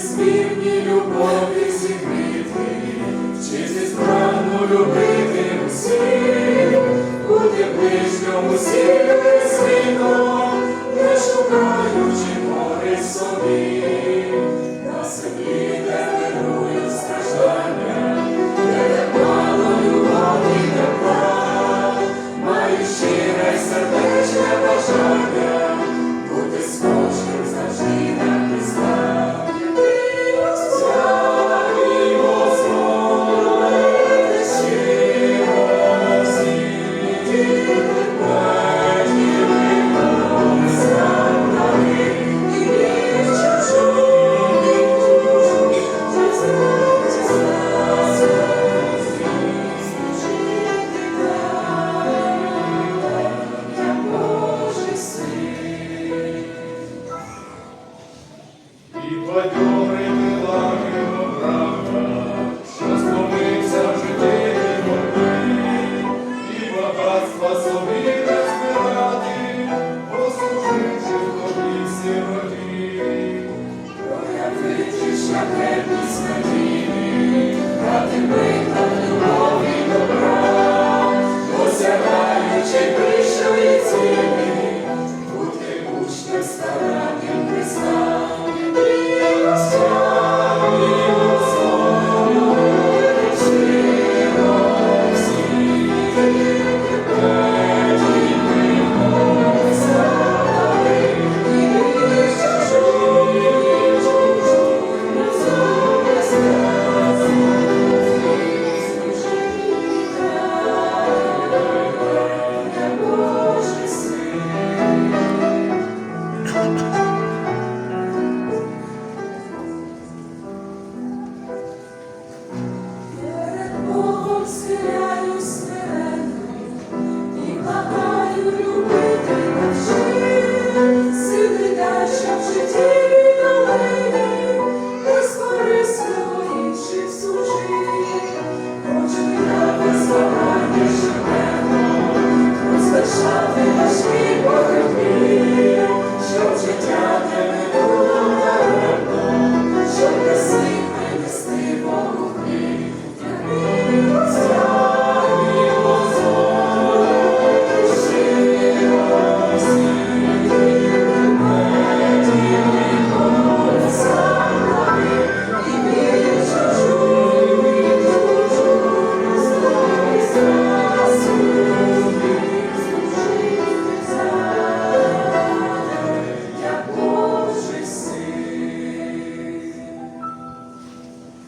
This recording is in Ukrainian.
безмірні любові зігріти, зі справну любити усіх, І